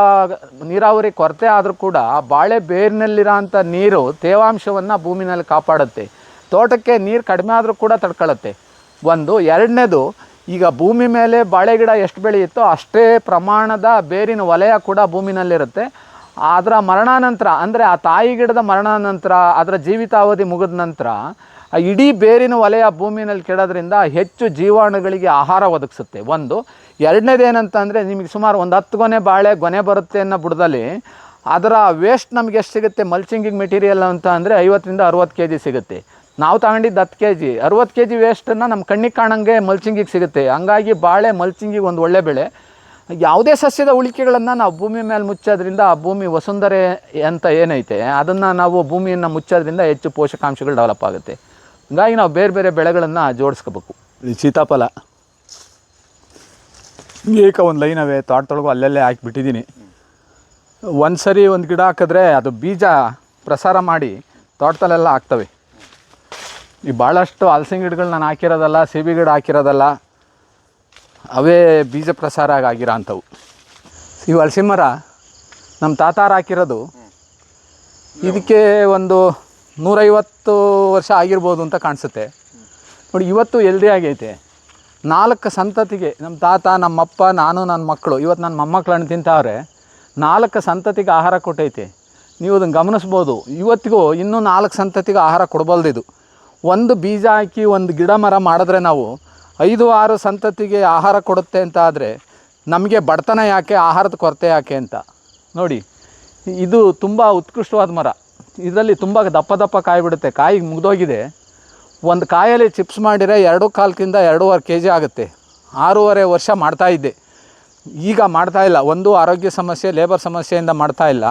ನೀರಾವರಿ ಕೊರತೆ ಆದರೂ ಕೂಡ ಬಾಳೆ ಬೇರಿನಲ್ಲಿರೋ ಅಂಥ ನೀರು ತೇವಾಂಶವನ್ನು ಭೂಮಿನಲ್ಲಿ ಕಾಪಾಡುತ್ತೆ. ತೋಟಕ್ಕೆ ನೀರು ಕಡಿಮೆ ಆದರೂ ಕೂಡ ತಡ್ಕೊಳ್ಳುತ್ತೆ ಒಂದು. ಎರಡನೇದು, ಈಗ ಭೂಮಿ ಮೇಲೆ ಬಾಳೆ ಗಿಡ ಎಷ್ಟು ಬೆಳೆಯುತ್ತೋ ಅಷ್ಟೇ ಪ್ರಮಾಣದ ಬೇರಿನ ವಲಯ ಕೂಡ ಭೂಮಿನಲ್ಲಿರುತ್ತೆ. ಅದರ ಮರಣಾನಂತರ, ಅಂದರೆ ಆ ತಾಯಿ ಗಿಡದ ಮರಣಾನಂತರ ಅದರ ಜೀವಿತಾವಧಿ ಮುಗಿದ ನಂತರ ಇಡೀ ಬೇರಿನ ವಲಯ ಭೂಮಿನಲ್ಲಿ ಕೆಡೋದ್ರಿಂದ ಹೆಚ್ಚು ಜೀವಾಣುಗಳಿಗೆ ಆಹಾರ ಒದಗಿಸುತ್ತೆ. ಒಂದು. ಎರಡನೇದು ಏನಂತ ಅಂದರೆ ನಿಮಗೆ ಸುಮಾರು ಒಂದು ಹತ್ತು ಗೊನೆ ಬಾಳೆ ಗೊನೆ ಬರುತ್ತೆ ಅನ್ನೋ ಬುಡದಲ್ಲಿ ಅದರ ವೇಸ್ಟ್ ನಮ್ಗೆ ಎಷ್ಟು ಸಿಗುತ್ತೆ? ಮಲ್ಚಿಂಗಿಗೆ ಮೆಟೀರಿಯಲ್ ಅಂತ ಅಂದರೆ ಐವತ್ತರಿಂದ ಅರುವತ್ತು ಕೆ ಜಿ ಸಿಗುತ್ತೆ. ನಾವು ತಗೊಂಡಿದ್ದು ಹತ್ತು ಕೆ ಜಿ ಅರುವತ್ತು ಕೆ ಜಿ ವೇಸ್ಟನ್ನು ನಮ್ಮ ಕಣ್ಣಿಗೆ ಕಾಣಂಗೆ ಮಲ್ಚಿಂಗಿಗೆ ಸಿಗುತ್ತೆ. ಹಂಗಾಗಿ ಬಾಳೆ ಮಲ್ಚಿಂಗಿಗೆ ಒಂದು ಒಳ್ಳೆ ಬೆಳೆ. ಯಾವುದೇ ಸಸ್ಯದ ಉಳಿಕೆಗಳನ್ನು ನಾವು ಭೂಮಿ ಮೇಲೆ ಮುಚ್ಚೋದ್ರಿಂದ ಆ ಭೂಮಿ ವಸುಂಧರೆ ಅಂತ ಏನೈತೆ, ಅದನ್ನು ನಾವು ಭೂಮಿಯನ್ನು ಮುಚ್ಚೋದ್ರಿಂದ ಹೆಚ್ಚು ಪೋಷಕಾಂಶಗಳು ಡೆವಲಪ್ ಆಗುತ್ತೆ. ಹಂಗಾಗಿ ನಾವು ಬೇರೆ ಬೇರೆ ಬೆಳೆಗಳನ್ನು ಜೋಡಿಸ್ಕೋಬೇಕು. ಸೀತಾಫಲ. ಏಕ ಒಂದು ಲೈನ್ ಅವೇ ತೋಟದೊಳಗು ಅಲ್ಲಲ್ಲೇ ಹಾಕಿಬಿಟ್ಟಿದ್ದೀನಿ ಒಂದು ಸರಿ ಒಂದು ಗಿಡ ಹಾಕಿದ್ರೆ ಅದು ಬೀಜ ಪ್ರಸಾರ ಮಾಡಿ ತೋಟದಲ್ಲೆಲ್ಲ ಆಗ್ತವೆ ಈ ಭಾಳಷ್ಟು ಹಲಸಿನ ಗಿಡಗಳು ನಾನು ಹಾಕಿರೋದಲ್ಲ, ಸೀಬೆ ಗಿಡ ಹಾಕಿರೋದಲ್ಲ, ಅವೇ ಬೀಜ ಪ್ರಸಾರ ಆಗಿ ಆಗಿರೋ ಅಂಥವು. ಈ ಹಲಸಿನ ಮರ ನಮ್ಮ ತಾತಾರ ಹಾಕಿರೋದು. ಇದಕ್ಕೆ ಒಂದು ನೂರೈವತ್ತು ವರ್ಷ ಆಗಿರ್ಬೋದು ಅಂತ ಕಾಣಿಸುತ್ತೆ. ನೋಡಿ, ಇವತ್ತು ಎಲ್ದಿ ಆಗೈತೆ. ನಾಲ್ಕು ಸಂತತಿಗೆ ನಮ್ಮ ತಾತ, ನಮ್ಮಪ್ಪ, ನಾನು ನನ್ನ ಮಕ್ಕಳು ಇವತ್ತು ನನ್ನ ಮೊಮ್ಮಕ್ಕಳನ್ನು ತಿಂತಾವ್ರೆ, ನಾಲ್ಕು ಸಂತತಿಗೆ ಆಹಾರ ಕೊಟ್ಟೈತೆ. ನೀವು ಅದನ್ನು ಗಮನಿಸ್ಬೋದು. ಇವತ್ತಿಗೂ ಇನ್ನೂ ನಾಲ್ಕು ಸಂತತಿಗೆ ಆಹಾರ ಕೊಡಬಲ್ದು ಇದು. ಒಂದು ಬೀಜ ಹಾಕಿ ಒಂದು ಗಿಡ ಮರ ಮಾಡಿದ್ರೆ ನಾವು ಐದು, ಆರು ಸಂತತಿಗೆ ಆಹಾರ ಕೊಡುತ್ತೆ ಅಂತ ಆದರೆ ನಮಗೆ ಬಡತನ ಯಾಕೆ, ಆಹಾರದ ಕೊರತೆ ಯಾಕೆ ಅಂತ. ನೋಡಿ, ಇದು ತುಂಬ ಉತ್ಕೃಷ್ಟವಾದ ಮರ. ಇದರಲ್ಲಿ ತುಂಬ ದಪ್ಪ ದಪ್ಪ ಕಾಯಿ ಬಿಡುತ್ತೆ ಕಾಯಿ ಮುಗ್ದೋಗಿದೆ. ಒಂದು ಕಾಯಲ್ಲಿ ಚಿಪ್ಸ್ ಮಾಡಿದರೆ ಎರಡು ಕಾಲ್ಕಿಂದ ಎರಡೂವರೆ ಕೆ ಜಿ ಆಗುತ್ತೆ. ಆರೂವರೆ ವರ್ಷ ಮಾಡ್ತಾಯಿದ್ದೆ ಈಗ ಮಾಡ್ತಾ ಇಲ್ಲ. ಒಂದು ಆರೋಗ್ಯ ಸಮಸ್ಯೆ ಲೇಬರ್ ಸಮಸ್ಯೆಯಿಂದ ಮಾಡ್ತಾ ಇಲ್ಲ.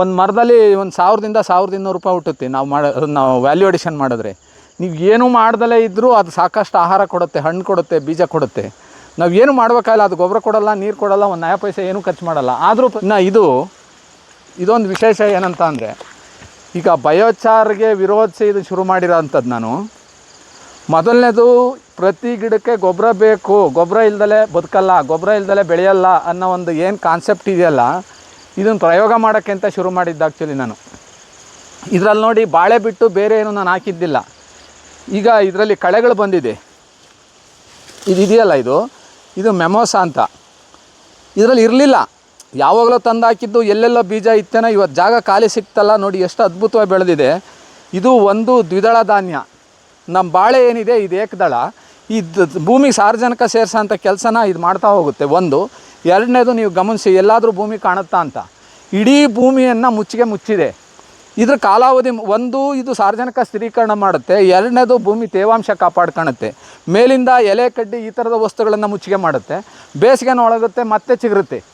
ಒಂದು ಮರದಲ್ಲಿ ಒಂದು ಸಾವಿರದಿಂದ ಸಾವಿರದ ಇನ್ನೂರು ರೂಪಾಯಿ ಹುಟ್ಟುತ್ತೆ. ನಾವು ಮಾಡ, ನಾವು ವ್ಯಾಲ್ಯೂ ಅಡಿಷನ್ ಮಾಡಿದ್ರೆ. ನೀವು ಏನೂ ಮಾಡ್ದಲೇ ಇದ್ದರೂ ಅದು ಸಾಕಷ್ಟು ಆಹಾರ ಕೊಡುತ್ತೆ, ಹಣ್ಣು ಕೊಡುತ್ತೆ, ಬೀಜ ಕೊಡುತ್ತೆ. ನಾವು ಏನು ಮಾಡಬೇಕಾಗಿಲ್ಲ. ಅದು ಗೊಬ್ಬರ ಕೊಡಲ್ಲ, ನೀರು ಕೊಡಲ್ಲ, ಒಂದು ನಯ ಪೈಸೆ ಏನೂ ಖರ್ಚು ಮಾಡಲ್ಲ. ಆದರೂ ನಾ ಇದು, ಇದೊಂದು ವಿಶೇಷ ಏನಂತ ಅಂದರೆ ಈಗ ಬಯೋಚಾರ್ಗೆ ವಿರೋಧಿಸಿ ಇದು ಶುರು ಮಾಡಿರೋ ಅಂಥದ್ದು ನಾನು. ಮೊದಲನೇದು ಪ್ರತಿ ಗಿಡಕ್ಕೆ ಗೊಬ್ಬರ ಬೇಕು. ಗೊಬ್ಬರ ಇಲ್ದಲೆ ಬದುಕಲ್ಲ, ಗೊಬ್ಬರ ಇಲ್ದಲೆ ಬೆಳೆಯಲ್ಲ ಅನ್ನೋ ಒಂದು ಏನು ಕಾನ್ಸೆಪ್ಟ್ ಇದೆಯಲ್ಲ, ಇದನ್ನು ಪ್ರಯೋಗ ಮಾಡೋಕ್ಕೆ ಅಂತ ಶುರು ಮಾಡಿದ್ದು ಆ್ಯಕ್ಚುಲಿ ನಾನು. ಇದರಲ್ಲಿ ನೋಡಿ ಬಾಳೆ ಬಿಟ್ಟು ಬೇರೆ ಏನು ನಾನು ಹಾಕಿದ್ದಿಲ್ಲ. ಈಗ ಇದರಲ್ಲಿ ಕಳೆಗಳು ಬಂದಿದೆ. ಇದು ಇದೆಯಲ್ಲ ಇದು? ಇದು ಮೆಮೋಸ ಅಂತ. ಇದರಲ್ಲಿ ಇರಲಿಲ್ಲ. ಯಾವಾಗಲೂ ತಂದು ಹಾಕಿದ್ದು ಎಲ್ಲೆಲ್ಲೋ ಬೀಜ ಇತ್ತೇನೋ ಇವತ್ತು ಜಾಗ ಖಾಲಿ ಸಿಕ್ತಲ್ಲ ನೋಡಿ ಎಷ್ಟು ಅದ್ಭುತವಾಗಿ ಬೆಳೆದಿದೆ. ಇದು ಒಂದು ದ್ವಿದಳ ಧಾನ್ಯ. ನಮ್ಮ ಬಾಳೆ ಏನಿದೆ, ಇದು ಏಕದಳ. ಈ ದ- ಭೂಮಿಗೆ ಸಾರ್ವಜನಿಕ ಸೇರಿಸೋಂಥ ಕೆಲಸನ ಇದು ಮಾಡ್ತಾ ಹೋಗುತ್ತೆ. ಒಂದು, ಎರಡನೇದು ನೀವು ಗಮನಿಸಿ, ಎಲ್ಲಾದರೂ ಭೂಮಿ ಕಾಣುತ್ತಾ ಅಂತ. ಇಡೀ ಭೂಮಿಯನ್ನು ಮುಚ್ಚಿಗೆ ಮುಚ್ಚಿದೆ. ಇದ್ರ ಕಾಲಾವಧಿ ಒಂದು, ಇದು ಸಾರ್ವಜನಿಕ ಸ್ಥಿರೀಕರಣ ಮಾಡುತ್ತೆ. ಎರಡನೇದು ಭೂಮಿ ತೇವಾಂಶ ಕಾಪಾಡ್ಕೊಳುತ್ತೆ ಮೇಲಿಂದ ಎಲೆ ಕಡ್ಡಿ ಈ ಥರದ ವಸ್ತುಗಳನ್ನು ಮುಚ್ಚಿಗೆ ಮಾಡುತ್ತೆ. ಬೇಸಿಗೆನ ಒಳಗುತ್ತೆ ಮತ್ತೆ ಚಿಗುರುತ್ತೆ.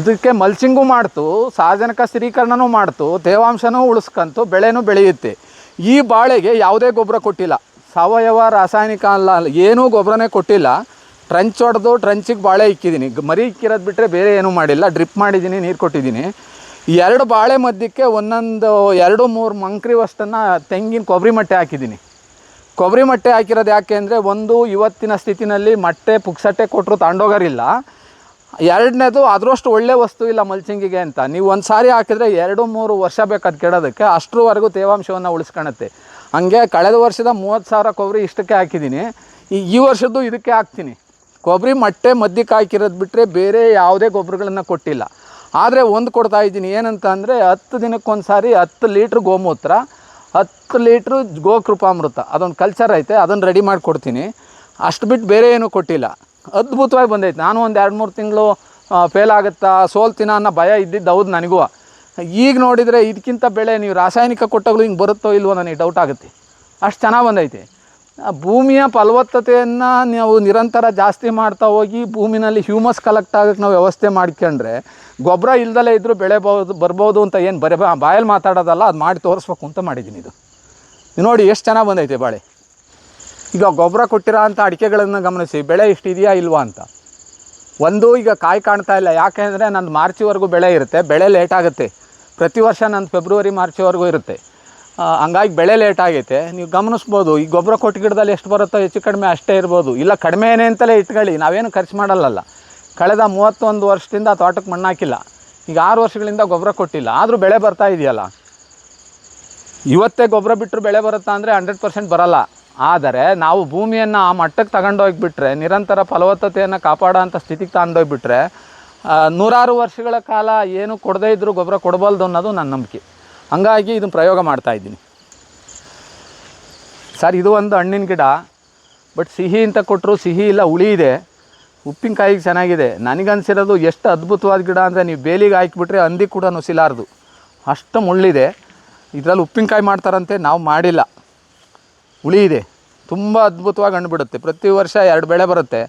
ಇದಕ್ಕೆ ಮಲ್ಚಿಂಗು ಮಾಡ್ತು ಸಾರ್ವಜನಿಕ ಸ್ಥಿರೀಕರಣನೂ ಮಾಡ್ತು, ತೇವಾಂಶನೂ ಉಳಿಸ್ಕಂತು ಬೆಳೆನೂ ಬೆಳೆಯುತ್ತೆ. ಈ ಬಾಳೆಗೆ ಯಾವುದೇ ಗೊಬ್ಬರ ಕೊಟ್ಟಿಲ್ಲ. ಸಾವಯವ ರಾಸಾಯನಿಕ ಅಲ್ಲ, ಏನೂ ಗೊಬ್ಬರನೇ ಕೊಟ್ಟಿಲ್ಲ. ಟ್ರಂಚ್ ಹೊಡೆದು ಟ್ರಂಚಿಗೆ ಬಾಳೆ ಇಕ್ಕಿದ್ದೀನಿ. ಮರಿ ಇಕ್ಕಿರೋದು ಬಿಟ್ಟರೆ ಬೇರೆ ಏನೂ ಮಾಡಿಲ್ಲ. ಡ್ರಿಪ್ ಮಾಡಿದ್ದೀನಿ, ನೀರು ಕೊಟ್ಟಿದ್ದೀನಿ. ಎರಡು ಬಾಳೆ ಮಧ್ಯಕ್ಕೆ ಒಂದೊಂದು, ಎರಡು ಮೂರು ಮಂಕ್ರಿ ವಸ್ತನ್ನು ತೆಂಗಿನ ಕೊಬ್ಬರಿ ಮಟ್ಟೆ ಹಾಕಿದ್ದೀನಿ. ಕೊಬ್ಬರಿ ಮಟ್ಟೆ ಹಾಕಿರೋದು ಯಾಕೆ ಅಂದರೆ, ಒಂದು ಇವತ್ತಿನ ಸ್ಥಿತಿನಲ್ಲಿ ಮಟ್ಟೆ ಪುಕ್ಸಟ್ಟೆ ಕೊಟ್ಟರು ತಗೊಂಡೋಗೋರಿಲ್ಲ ಎರಡನೇದು ಅದರಷ್ಟು ಒಳ್ಳೆ ವಸ್ತು ಇಲ್ಲ ಮಲ್ಚಿಂಗಿಗೆ ಅಂತ. ನೀವು ಒಂದು ಸಾರಿ ಹಾಕಿದ್ರೆ ಎರಡು, ಮೂರು ವರ್ಷ ಬೇಕಾದ ಕೆಡೋದಕ್ಕೆ ಅಷ್ಟರವರೆಗೂ ತೇವಾಂಶವನ್ನು ಉಳಿಸ್ಕೊಳತ್ತೆ ಹಂಗೆ ಕಳೆದ ವರ್ಷದ ಮೂವತ್ತು ಸಾವಿರ ಕೊಬ್ಬರಿ ಇಷ್ಟಕ್ಕೆ ಹಾಕಿದ್ದೀನಿ ಈ ಈ ವರ್ಷದ್ದು ಇದಕ್ಕೆ ಹಾಕ್ತೀನಿ. ಕೊಬ್ಬರಿ ಮೊಟ್ಟೆ ಮಧ್ಯಕ್ಕೆ ಹಾಕಿರೋದು ಬಿಟ್ಟರೆ ಬೇರೆ ಯಾವುದೇ ಗೊಬ್ಬರಗಳನ್ನು ಕೊಟ್ಟಿಲ್ಲ. ಆದರೆ ಒಂದು ಕೊಡ್ತಾ ಇದ್ದೀನಿ ಏನಂತ ಅಂದರೆ ಹತ್ತು ದಿನಕ್ಕೊಂದು ಸಾರಿ ಹತ್ತು ಲೀಟ್ರ್ ಗೋಮೂತ್ರ, ಹತ್ತು ಲೀಟ್ರು ಗೋಕೃಪಾಮೃತ. ಅದೊಂದು ಕಲ್ಚರ್ ಐತೆ, ಅದನ್ನು ರೆಡಿ ಮಾಡಿಕೊಡ್ತೀನಿ. ಅಷ್ಟು ಬಿಟ್ಟು ಬೇರೆ ಏನೂ ಕೊಟ್ಟಿಲ್ಲ. ಅದ್ಭುತವಾಗಿ ಬಂದೈತೆ. ನಾನು ಒಂದು ಎರಡು ಮೂರು ತಿಂಗಳು ಫೇಲ್ ಆಗುತ್ತಾ ಸೋಲ್ತೀನ ಅನ್ನೋ ಭಯ ಇದ್ದಿದ್ದು ಹೌದು ನನಗೂ. ಈಗ ನೋಡಿದರೆ ಇದಕ್ಕಿಂತ ಬೆಳೆ ನೀವು ರಾಸಾಯನಿಕ ಕೊಟ್ಟಾಗಲೂ ಹಿಂಗೆ ಬರುತ್ತೋ ಇಲ್ವೋ ನನಗೆ ಡೌಟ್ ಆಗುತ್ತೆ. ಅಷ್ಟು ಚೆನ್ನಾಗಿ ಬಂದೈತೆ. ಭೂಮಿಯ ಫಲವತ್ತತೆಯನ್ನು ನಾವು ನಿರಂತರ ಜಾಸ್ತಿ ಮಾಡ್ತಾ ಹೋಗಿ ಭೂಮಿನಲ್ಲಿ ಹ್ಯೂಮಸ್ ಕಲೆಕ್ಟ್ ಆಗೋಕ್ಕೆ ನಾವು ವ್ಯವಸ್ಥೆ ಮಾಡ್ಕೊಂಡ್ರೆ ಗೊಬ್ಬರ ಇಲ್ದಲೇ ಇದ್ದರೂ ಬೆಳೆಬೋದು ಬರ್ಬೋದು ಅಂತ ಏನು ಬರೀ, ಬಾಯಲ್ಲಿ ಮಾತಾಡೋದಲ್ಲ, ಅದು ಮಾಡಿ ತೋರಿಸ್ಬೇಕು ಅಂತ ಮಾಡಿದ್ದೀನಿ ಇದು ಇದು. ನೋಡಿ, ಎಷ್ಟು ಚೆನ್ನಾಗಿ ಬಂದೈತೆ ಬಾಳೆ. ಈಗ ಗೊಬ್ಬರ ಕೊಟ್ಟಿರೋ ಅಂಥ ಅಡಿಕೆಗಳನ್ನು ಗಮನಿಸಿ, ಬೆಳೆ ಇಷ್ಟಿದೆಯಾ ಇಲ್ವಾ ಅಂತ. ಒಂದು ಈಗ ಕಾಯಿ ಕಾಣ್ತಾ ಇಲ್ಲ ಯಾಕೆ ಅಂದರೆ ನಂದು ಮಾರ್ಚಿವರೆಗೂ ಬೆಳೆ ಇರುತ್ತೆ, ಬೆಳೆ ಲೇಟ್ ಆಗುತ್ತೆ. ಪ್ರತಿ ವರ್ಷ ನಂದು ಫೆಬ್ರವರಿ ಮಾರ್ಚ್ವರೆಗೂ ಇರುತ್ತೆ. ಹಂಗಾಗಿ ಬೆಳೆ ಲೇಟ್ ಆಗೈತೆ. ನೀವು ಗಮನಿಸ್ಬೋದು, ಈ ಗೊಬ್ಬರ ಕೊಟ್ಟು ಗಿಡದಲ್ಲಿ ಎಷ್ಟು ಬರುತ್ತೋ ಹೆಚ್ಚು ಕಡಿಮೆ ಅಷ್ಟೇ ಇರ್ಬೋದು. ಇಲ್ಲ ಕಡಿಮೆ ಏನೇ ಅಂತಲೇ ಇಟ್ಕೊಳ್ಳಿ, ನಾವೇನು ಖರ್ಚು ಮಾಡಲ್ಲ ಕಳೆದ ಮೂವತ್ತೊಂದು ವರ್ಷದಿಂದ ತೋಟಕ್ಕೆ ಮಣ್ಣು ಹಾಕಿಲ್ಲ ಈಗ ಆರು ವರ್ಷಗಳಿಂದ ಗೊಬ್ಬರ ಕೊಟ್ಟಿಲ್ಲ, ಆದರೂ ಬೆಳೆ ಬರ್ತಾ ಇದೆಯಲ್ಲ. ಇವತ್ತೇ ಗೊಬ್ಬರ ಬಿಟ್ಟರು ಬೆಳೆ ಬರುತ್ತಾ ಅಂದರೆ ಹಂಡ್ರೆಡ್ ಪರ್ಸೆಂಟ್ ಬರಲ್ಲ. ಆದರೆ ನಾವು ಭೂಮಿಯನ್ನು ಆ ಮಟ್ಟಕ್ಕೆ ತಗೊಂಡೋಗ್ಬಿಟ್ರೆ, ನಿರಂತರ ಫಲವತ್ತತೆಯನ್ನು ಕಾಪಾಡೋ ಅಂಥ ಸ್ಥಿತಿಗೆ ತಗೊಂಡೋಗ್ಬಿಟ್ರೆ ನೂರಾರು ವರ್ಷಗಳ ಕಾಲ ಏನು ಕೊಡದೇ ಇದ್ದರೂ ಗೊಬ್ಬರ ಕೊಡಬಲ್ದು ಅನ್ನೋದು ನನ್ನ ನಂಬಿಕೆ. ಹಂಗಾಗಿ ಇದನ್ನು ಪ್ರಯೋಗ ಮಾಡ್ತಾ ಇದ್ದೀನಿ. ಸರ್, ಇದು ಒಂದು ಹಣ್ಣಿನ ಗಿಡ, ಬಟ್ ಸಿಹಿ ಅಂತ ಕೊಟ್ಟರು ಸಿಹಿ ಇಲ್ಲ, ಹುಳಿ ಇದೆ. ಉಪ್ಪಿನಕಾಯಿಗೆ ಚೆನ್ನಾಗಿದೆ. ನನಗನ್ಸಿರೋದು ಎಷ್ಟು ಅದ್ಭುತವಾದ ಗಿಡ ಅಂದರೆ ನೀವು ಬೇಲಿಗೆ ಹಾಕಿಬಿಟ್ರೆ ಹಂದಿ ಕೂಡ ನುಸಿಲಾರ್ದು. ಅಷ್ಟು ಮುಳ್ಳಿದೆ. ಇದರಲ್ಲಿ ಉಪ್ಪಿನಕಾಯಿ ಮಾಡ್ತಾರಂತೆ, ನಾವು ಮಾಡಿಲ್ಲ. ಹುಳಿ ಇದೆ. ತುಂಬ ಅದ್ಭುತವಾಗಿ ಹಣ್ಣು ಬಿಡುತ್ತೆ. ಪ್ರತಿ ವರ್ಷ ಎರಡು ಬೆಳೆ ಬರುತ್ತೆ.